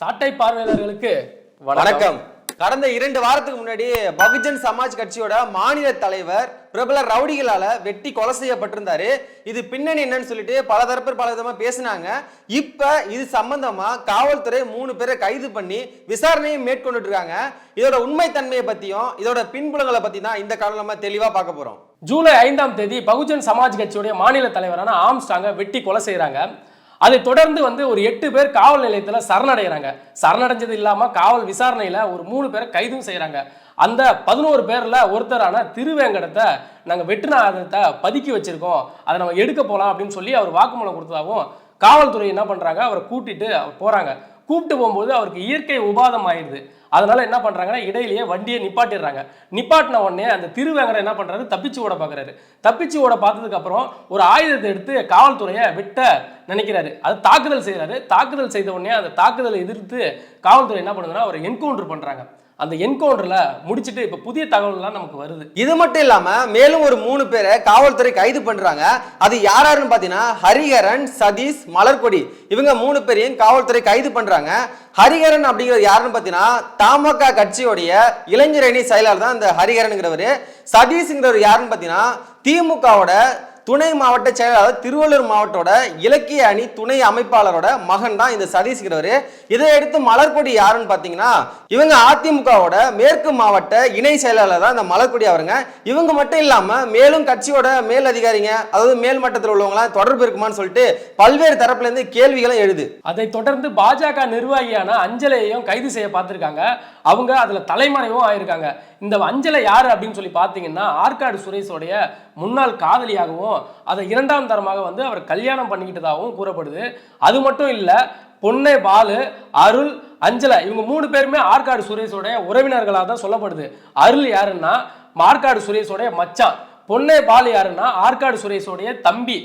சாட்டை பார்வையாளர்களுக்கு வணக்கம். கடந்த இரண்டு வாரத்துக்கு முன்னாடி பகுஜன் சமாஜ் கட்சியோட மாநில தலைவர் பிரபல ரவுடிகளால வெட்டி கொலை செய்யப்பட்டிருந்தாரு. இது பின்னணி என்னன்னு சொல்லிட்டு பல தரப்பு பல விதமா பேசினாங்க. இப்ப இது சம்பந்தமா காவல்துறை மூணு பேரை கைது பண்ணி விசாரணையும் மேற்கொண்டுட்டு இருக்காங்க இதோட உண்மைத்தன்மையை பத்தியும் இதோட பின்புலங்களை பத்தி தான் இந்த காலம் நம்ம தெளிவா பார்க்க போறோம். ஜூலை ஐந்தாம் தேதி பகுஜன் சமாஜ் கட்சியுடைய மாநில தலைவரான ஆம்ஸ்டாங்க வெட்டி கொலை செய்றாங்க அதை தொடர்ந்து வந்து ஒரு எட்டு பேர் காவல் நிலையத்தில் சரணடைகிறாங்க சரணடைஞ்சது இல்லாமல் காவல் விசாரணையில் ஒரு மூணு பேரை கைதும் செய்கிறாங்க அந்த பதினோரு பேரில் ஒருத்தரான திருவேங்கடத்தை நாங்கள் வெட்டுநாதத்தை பதுக்கி வச்சுருக்கோம். அதை நம்ம எடுக்க போகலாம் அப்படின்னு சொல்லி அவர் வாக்குமூலம் கொடுத்ததாகவும் காவல்துறை என்ன பண்ணுறாங்க அவரை கூட்டிட்டு அவர் போகிறாங்க கூப்பிட்டு போகும்போது அவருக்கு இயற்கை உபாதம் ஆயிடுது. அதனால என்ன பண்றாங்கன்னா இடையிலேயே வண்டியை நிப்பாட்டிடுறாங்க. நிப்பாட்டின உடனே அந்த திருவேங்கடம் என்ன பண்றாரு? தப்பிச்சு ஓட பார்க்கறாரு தப்பிச்சு ஓட பார்த்ததுக்கு அப்புறம் ஒரு ஆயுதத்தை எடுத்து காவல்துறையை விட்ட நினைக்கிறாரு. அது தாக்குதல் செய்யறாரு தாக்குதல் செய்த உடனே அந்த தாக்குதலை எதிர்த்து காவல்துறை என்ன பண்ணுதுன்னா அவரை என்கவுண்டர் பண்றாங்க. அந்த என்கவுண்டர்ல முடிச்சுட்டு இப்ப புதிய தகவல்லாம் நமக்கு வருது. இது மட்டும் இல்லாம மேலும் ஒரு மூணு பேரை காவல்துறை கைது பண்றாங்க. அது யாராருன்னு பாத்தீங்கன்னா ஹரிஹரன் சதீஷ் மலர்கொடி. இவங்க மூணு பேரையும் காவல்துறை கைது பண்றாங்க. ஹரிஹரன் அப்படிங்கிறது யாருன்னு பாத்தீங்கன்னா தமாக கட்சியோடைய இளைஞர் அணி செயலாளர் தான் இந்த ஹரிஹரனுங்கிறவர். சதீஷ்ங்கிறவர் யாருன்னு பாத்தீங்கன்னா திமுகவோட துணை மாவட்ட செயலாளர் திருவள்ளூர் மாவட்டோட இலக்கிய அணி துணை அமைப்பாளரோட மகன் தான் இந்த சதீஷ்கிறவர் இதை எடுத்து மலர்கொடி யாருன்னு பார்த்தீங்கன்னா இவங்க அதிமுகவோட மேற்கு மாவட்ட இணை செயலாளர் தான் இந்த மலர்கொடி அவருங்க. இவங்க மட்டும் இல்லாமல் மேலும் கட்சியோட மேல் அதிகாரிங்க அதாவது மேல் மட்டத்தில் உள்ளவங்களாம் தொடர்பு இருக்குமான்னு சொல்லிட்டு பல்வேறு தரப்புலேருந்து கேள்விகளும் எழுது. அதை தொடர்ந்து பாஜக நிர்வாகியான அஞ்சலையையும் கைது செய்ய பார்த்துருக்காங்க. அவங்க அதில் தலைமறைவும் ஆயிருக்காங்க. இந்த அஞ்சலை யார் அப்படின்னு சொல்லி பார்த்தீங்கன்னா ஆற்காடு சுரேஷோடைய முன்னாள் காதலியாகவும் அதை இரண்டாம் தரமாக வந்து அவர் கல்யாணம் பண்ணிக்கிட்டதாகவும் கூறப்படுது. அது மட்டும் இல்லை பொன்னை பாலு அருள் அஞ்சலை இவங்க மூணு பேருமே ஆற்காடு சுரேஷோடைய உறவினர்களாக தான் சொல்லப்படுது. அருள் யாருன்னா ஆற்காடு சுரேஷோடைய மச்சான். பொன்னை பாலு யாருன்னா ஆற்காடு சுரேஷோடைய தம்பி.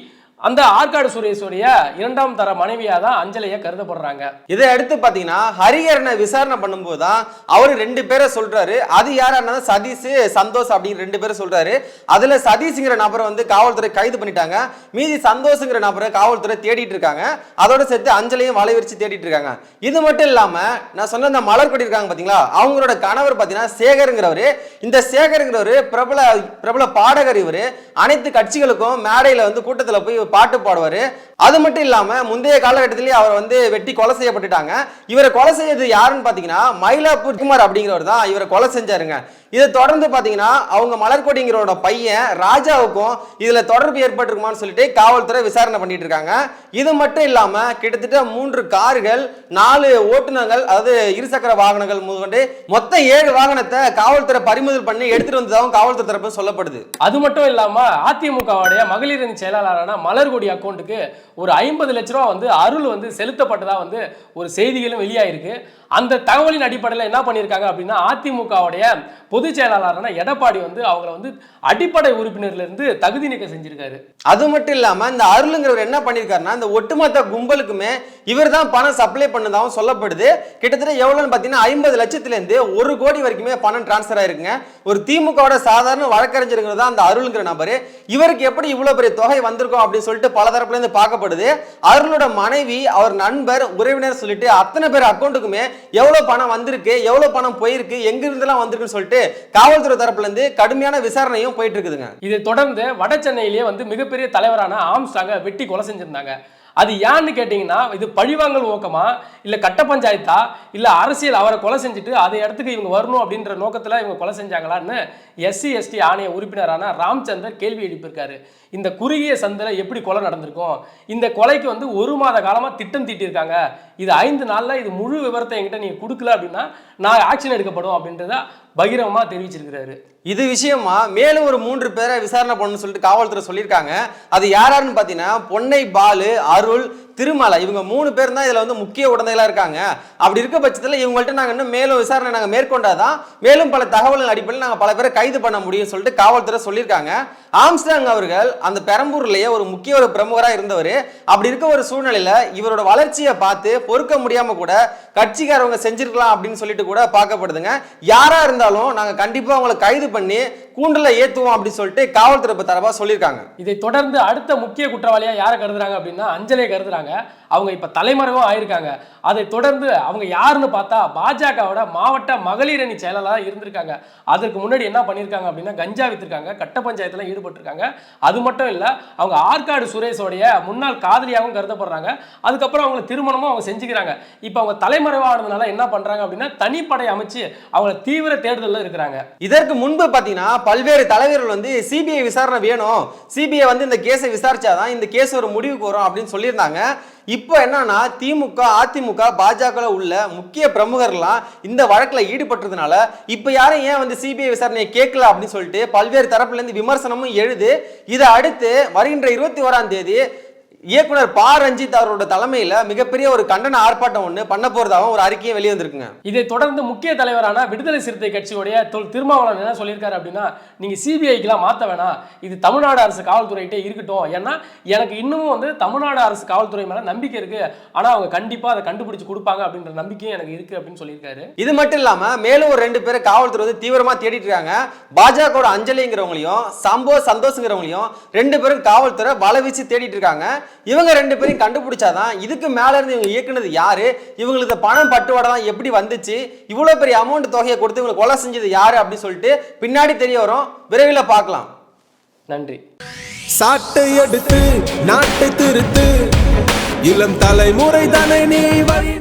அந்த ஆற்காடு சுரேஸ்வரிய இரண்டாம் தர மனைவியா தான் அஞ்சலையை கருதப்படுறாங்க. இதை அடுத்து பாத்தீங்கன்னா ஹரிஹரனை விசாரணை பண்ணும்போது தான் அவர் ரெண்டு பேரை சொல்றாரு. அது யாருன்னா சதீஷ் சந்தோஷ் அப்படின்னு ரெண்டு பேரை சொல்றாரு. அதுல சதீஷ்ங்கிற நபரை வந்து காவல்துறை கைது பண்ணிட்டாங்க. மீதி சந்தோஷங்கிற நபரை காவல்துறை தேடிட்டு இருக்காங்க. அதோட சேர்த்து அஞ்சலையும் வலை விரிச்சு தேடிட்டு இருக்காங்க. இது மட்டும் இல்லாம நான் சொன்ன இந்த மலர்கொடி இருக்காங்க பாத்தீங்களா? அவங்களோட கணவர் பாத்தீங்கன்னா சேகருங்கிறவரு. இந்த சேகருங்கிறவரு பிரபல பிரபல பாடகர் இவரு. அனைத்து கட்சிகளுக்கும் மேடையில வந்து கூட்டத்தில் போய் பாட்டு பாடுவார். அது மட்டும் இல்லாமல் முந்தைய காலகட்டத்திலேயே அவர் வந்து வெட்டி கொலை செய்யப்பட்டுட்டாங்க. இவரை கொலை செய்யறது யாருன்னு பார்த்தீங்கன்னா மயிலாப்பூர் குமார் அப்படிங்கிறவர் தான் இவரை கொலை செஞ்சாருங்க. இதை தொடர்ந்து பார்த்தீங்கன்னா அவங்க மலர்கொடிங்கிறோட பையன் ராஜாவுக்கும் இதில் தொடர்பு ஏற்பட்டிருக்குமான்னு சொல்லிட்டு காவல்துறை விசாரணை பண்ணிட்டு இருக்காங்க. இது மட்டும் இல்லாமல் கிட்டத்தட்ட மூன்று கார்கள் நாலு ஓட்டுநர்கள் அதாவது இருசக்கர வாகனங்கள் முதற்கொண்டு மொத்தம் ஏழு வாகனத்தை காவல்துறை பறிமுதல் பண்ணி எடுத்துட்டு வந்ததாகவும் காவல்துறை தரப்பு சொல்லப்படுது. அது மட்டும் இல்லாமல் அதிமுகவுடைய மகளிரின் செயலாளரான மலர்கொடி அக்கௌண்ட்டுக்கு ஒரு ஐம்பது லட்ச ரூபா வந்து அருள் வந்து செலுத்தப்பட்டதா வந்து ஒரு செய்திகளும் வெளியாயிருக்கு. அந்த தகவலின் அடிப்படையில் என்ன பண்ணியிருக்காங்க அப்படின்னா அதிமுகவுடைய பொதுச் செயலாளரான எடப்பாடி வந்து அவங்கள வந்து அடிப்படை உறுப்பினர்லேருந்து தகுதி நீக்கம் செஞ்சிருக்காரு. அது மட்டும் இல்லாம இந்த அருளுங்கிறவர் என்ன பண்ணிருக்காருன்னா இந்த ஒட்டுமொத்த கும்பலுக்குமே இவர் தான் பணம் சப்ளை பண்ணதாகவும் சொல்லப்படுது. கிட்டத்தட்ட எவ்வளவுன்னு பாத்தீங்கன்னா ஐம்பது லட்சத்துலேருந்து ஒரு கோடி வரைக்குமே பணம் டிரான்ஸ்ஃபர் ஆயிருக்குங்க. ஒரு திமுகவோட சாதாரண வழக்கறிஞருங்கிறது தான் அந்த அருள்ங்கிற நபர். இவருக்கு எப்படி இவ்வளவு பெரிய தொகை வந்திருக்கும் அப்படின்னு சொல்லிட்டு பல தரப்புல இருந்து பார்க்கப்படுது. அருளோட மனைவி அவர் நண்பர் உறவினர் சொல்லிட்டு அத்தனை பேர் அக்கௌண்ட்டுக்குமே எவ்வளோ பணம் வந்திருக்கு எவ்வளவு பணம் போயிருக்கு எங்கிருந்தெல்லாம் வந்திருக்குன்னு சொல்லிட்டு காவல்துறை தரப்புல இருந்து கடுமையான விசாரணையும் போயிட்டு இருக்குதுங்க. இதை தொடர்ந்து வட சென்னையிலேயே வந்து மிகப்பெரிய தலைவரான ஆம்ஸ்டாங்க வெட்டி கொலை செஞ்சிருந்தாங்க. அது ஏன்னு கேட்டிங்கன்னா இது பழிவாங்கல் நோக்கமா இல்லை கட்ட பஞ்சாயத்தா இல்லை அரசியல் அவரை கொலை செஞ்சுட்டு அதை இடத்துக்கு இவங்க வரணும் அப்படின்ற நோக்கத்தில் இவங்க கொலை செஞ்சாங்களான்னு எஸ்சி எஸ்டி ஆணைய உறுப்பினரான ராம்சந்தர் கேள்வி எழுப்பியிருக்காரு. இந்த குறுகிய சந்தில் எப்படி கொலை நடந்திருக்கும்? இந்த கொலைக்கு வந்து ஒரு மாத காலமாக திட்டம் தீட்டியிருக்காங்க. இது ஐந்து நாளில் இது முழு விவரத்தை என்கிட்ட நீங்கள் கொடுக்கல அப்படின்னா நான் ஆக்ஷன் எடுக்கப்படும் அப்படின்றத பகிரங்கமாக தெரிவிச்சிருக்கிறாரு. இது விஷயமா மேலும் ஒரு மூன்று பேரை விசாரணை பண்ணணும்னு சொல்லிட்டு காவல்துறை சொல்லியிருக்காங்க. அது யாராருன்னு பார்த்தீங்கன்னா பொன்னை பாலு அருள் திருமலை இவங்க மூணு பேர் தான் இதில் வந்து முக்கிய உடந்தைகளாக இருக்காங்க. அப்படி இருக்க பட்சத்தில் இவங்கள்ட்ட நாங்கள் இன்னும் மேலும் விசாரணை நாங்கள் மேற்கொண்டாதான் மேலும் பல தகவல்கள் அடிப்படையில் நாங்கள் பல பேரை கைது பண்ண முடியும் சொல்லிட்டு காவல்துறை சொல்லியிருக்காங்க. ஆம்ஸ்டாங் அவர்கள் அந்த பெரம்பூர்லேயே ஒரு முக்கிய ஒரு பிரமுகராக இருந்தவர். அப்படி இருக்க ஒரு சூழ்நிலையில் இவரோட வளர்ச்சியை பார்த்து பொறுக்க முடியாமல் கூட கட்சிக்காரவங்க செஞ்சிருக்கலாம் அப்படின்னு சொல்லிட்டு கூட பார்க்கப்படுதுங்க. யாராக இருந்தாலும் நாங்கள் கண்டிப்பாக அவங்களை கைது பண்ணி கூண்டில் ஏற்றுவோம் அப்படின்னு சொல்லிட்டு காவல்துறை தரப்பாக சொல்லியிருக்காங்க. இதை தொடர்ந்து அடுத்த முக்கிய குற்றவாளியாக யாரை கருதுறாங்க அப்படின்னா அஞ்சலே கருதுறாங்க. இருக்காங்க. அவங்க இப்போ தலைமறைவும் ஆயிருக்காங்க. அதை தொடர்ந்து அவங்க யாருன்னு பார்த்தா பாஜகவோட மாவட்ட மகளிர் அணி செயலாளராக இருந்திருக்காங்க. அதற்கு முன்னாடி என்ன பண்ணியிருக்காங்க அப்படின்னா கஞ்சா வித்திருக்காங்க. கட்ட பஞ்சாயத்தில் ஈடுபட்டிருக்காங்க. அது மட்டும் இல்லை அவங்க ஆற்காடு சுரேஷோடைய முன்னாள் காதலியாகவும் கருதப்படுறாங்க. அதுக்கப்புறம் அவங்க திருமணமும் அவங்க செஞ்சுக்கிறாங்க. இப்போ அவங்க தலைமறைவானதுனால என்ன பண்றாங்க அப்படின்னா தனிப்படை அமைச்சு அவங்க தீவிர தேடுதலில் இருக்கிறாங்க. இதற்கு முன்பு பார்த்தீங்கன்னா பல்வேறு தலைவர்கள் வந்து சிபிஐ விசாரணை வேணும். சிபிஐ வந்து இந்த கேஸை விசாரிச்சாதான் இந்த கேஸ் ஒரு முடிவுக்கு வரும் அப்படின்னு சொல்லியிருந்தாங்க. இப்போ என்னன்னா திமுக அதிமுக பாஜக உள்ள முக்கிய பிரமுகர்லாம் இந்த வழக்குல ஈடுபட்டதுனால இப்போ யாரும் ஏன் வந்து சிபிஐ விசாரணையை கேட்கல அப்படின்னு சொல்லிட்டு பல்வேறு தரப்புல இருந்து விமர்சனமும் எழுது. இதை அடுத்து வருகின்ற இருபத்தி ஓராம் தேதி இயக்குனர் ப. ரஞ்சித் அவரோட தலைமையில மிகப்பெரிய ஒரு கண்டன ஆர்ப்பாட்டம் ஒன்று பண்ண போறதாகவும் ஒரு அறிக்கையும் வெளியே வந்திருக்குங்க இதை தொடர்ந்து முக்கிய தலைவரான விடுதலை சிறுத்தை கட்சியுடைய தொல் திருமாவளவன் என்ன சொல்லியிருக்காரு அப்படின்னா நீங்க சிபிஐக்கெல்லாம் மாத்த வேணாம். இது தமிழ்நாடு அரசு காவல்துறைகிட்டே இருக்கட்டும். ஏன்னா எனக்கு இன்னமும் வந்து தமிழ்நாடு அரசு காவல்துறை மேல நம்பிக்கை இருக்கு. ஆனா அவங்க கண்டிப்பா அதை கண்டுபிடிச்சு கொடுப்பாங்க அப்படின்ற நம்பிக்கையும் எனக்கு இருக்கு அப்படின்னு சொல்லியிருக்காரு. இது மட்டும் இல்லாம மேலும் ஒரு ரெண்டு பேரை காவல்துறை வந்து தீவிரமா தேடிட்டு இருக்காங்க. பாஜகவோட அஞ்சலிங்கிறவங்களையும் சம்போ சந்தோஷங்கிறவங்களையும் ரெண்டு பேரும் காவல்துறை வலை வீசி தேடிட்டு இருக்காங்க. இவங்க ரெண்டு பேரையும் கண்டுபிடிச்சாதான் இதுக்கு மேல இருந்து இவங்க இயக்குனது யாரு? இவங்களுக்கு பணம் பட்டுவாடை தான் எப்படி வந்துச்சு? இவ்வளவு பெரிய அமௌண்ட் தொகையை கொடுத்து இவங்களை கொலை செஞ்சது யாரு அப்படின்னு சொல்லிட்டு பின்னாடி தெரிய வரும். விரைவில் பார்க்கலாம். நன்றி. சாட்டை எடுத்து நாட்டை திருத்து. இளம் தலைமுறை தானே நீ